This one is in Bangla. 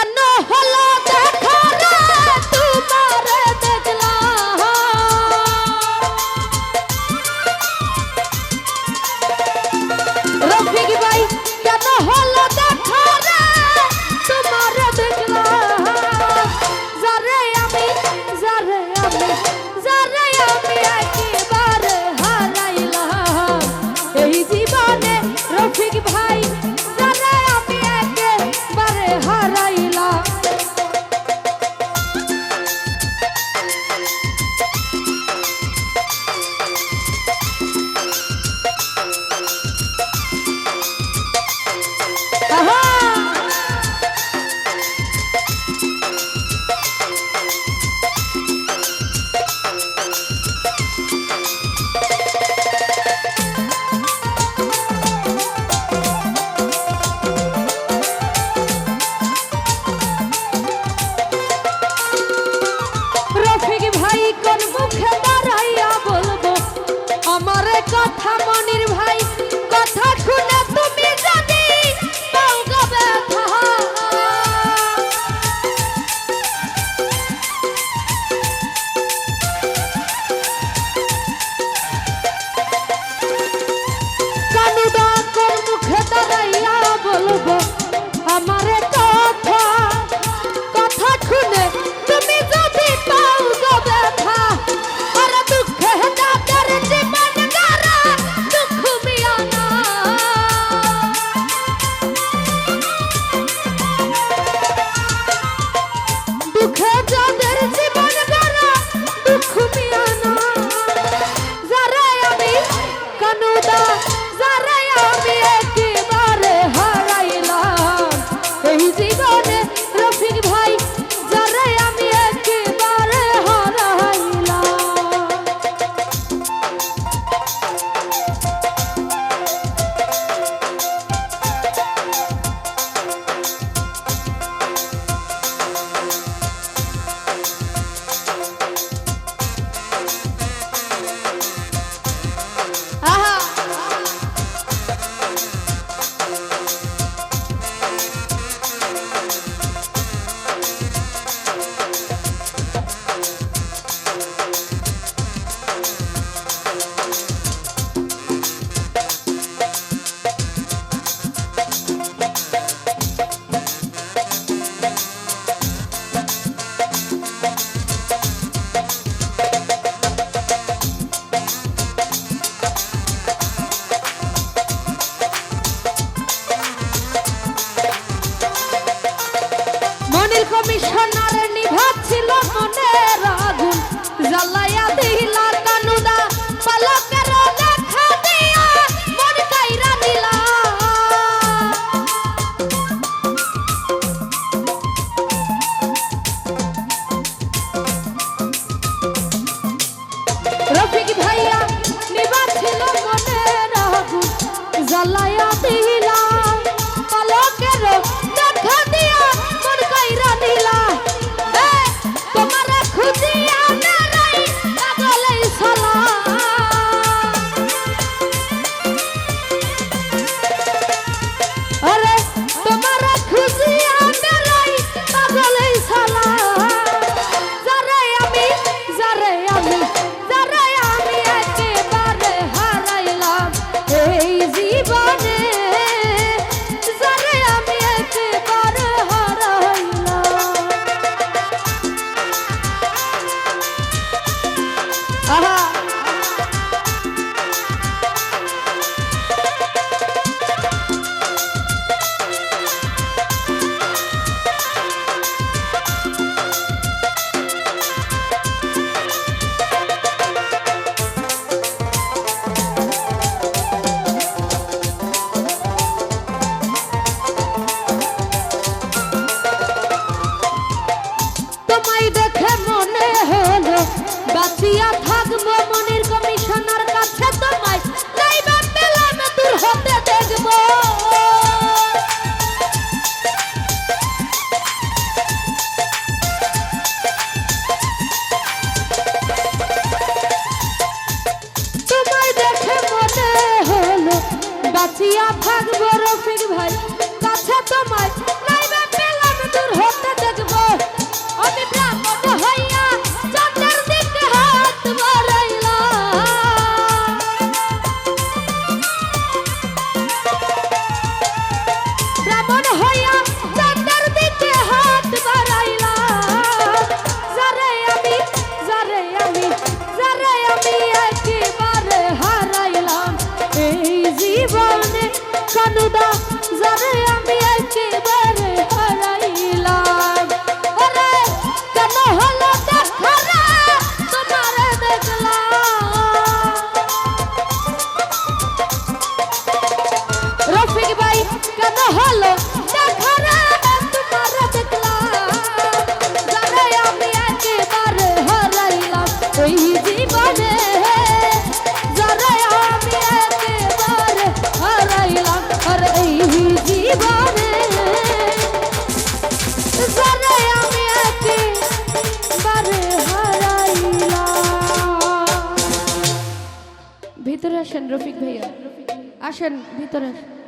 কেন হলো দিয়া থাকব রফিক ভাই। কাছে তোমায় নাইবা পেলাম, দূর আমি ব্রাহ্মণ হইয়া চন্দ্রের দিকে হাত বাড়ি আসেন রফিক ভাইয়া। আসেন ভিতরে আসেন।